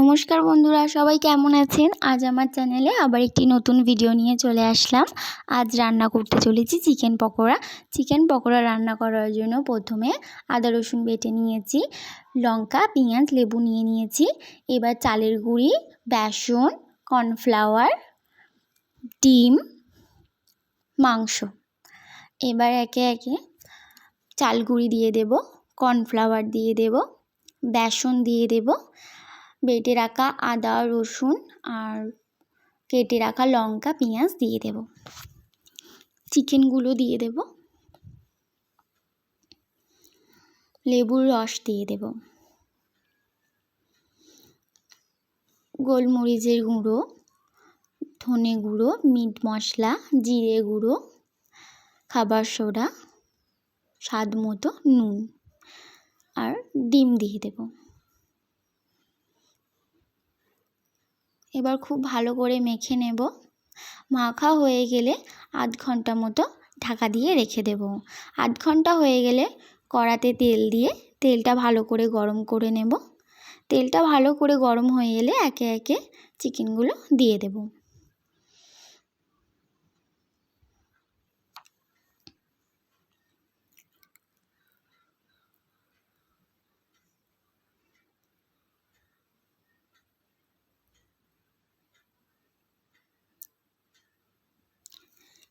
নমস্কার বন্ধুরা, সবাই কেমন আছেন? আজ আমার চ্যানেলে আবার একটি নতুন ভিডিও নিয়ে চলে আসলাম। আজ রান্না করতে চলেছি চিকেন পকোড়া। চিকেন পকোড়া রান্না করার জন্য প্রথমে আদা রসুন বেটে নিয়েছি, লঙ্কা, পেঁয়াজ, লেবু নিয়ে নিয়েছি। এবার চালের গুঁড়ি, বেসন, কর্নফ্লাওয়ার, ডিম, মাংস। এবার একে একে চাল গুঁড়ি দিয়ে দেব, কর্নফ্লাওয়ার দিয়ে দেব, বেসন দিয়ে দেব বেটে রাখা আদা, রসুন আর কেটে রাখা লঙ্কা, পেঁয়াজ দিয়ে দেব। চিকেনগুলো দিয়ে দেব। লেবুর রস দিয়ে দেব। গোলমরিচের গুঁড়ো, ধনে গুঁড়ো, মিট মশলা, জিরে গুঁড়ো, খাবার সোডা, স্বাদ মতো নুন আর ডিম দিয়ে দেবো। এবার খুব ভালো করে মেখে নেব। মাখা হয়ে গেলে আধ ঘণ্টা মতো ঢাকা দিয়ে রেখে দেব। আধ ঘণ্টা হয়ে গেলে কড়াতে তেল দিয়ে তেলটা ভালো করে গরম করে নেব। তেলটা ভালো করে গরম হয়ে এলে একে একে চিকেনগুলো দিয়ে দেবো।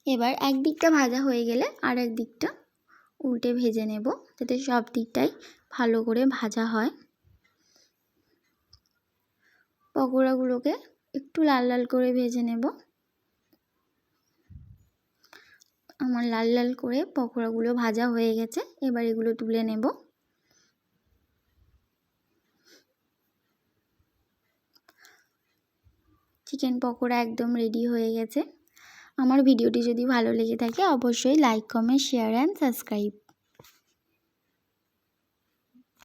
এবার এক দিকটা ভাজা হয়ে গেলে আর এক দিকটা উল্টে ভেজে নেব যাতে সব দিকটাই ভালো করে ভাজা হয়। পকোড়াগুলোকে একটু লাল লাল করে ভেজে নেব। আমার লাল লাল করে পকোড়াগুলো ভাজা হয়ে গেছে, এবার এগুলো তুলে নেব। চিকেন পকোড়া একদম রেডি হয়ে গেছে। আমার ভিডিওটি যদি ভালো লেগে থাকে অবশ্যই like comment share and subscribe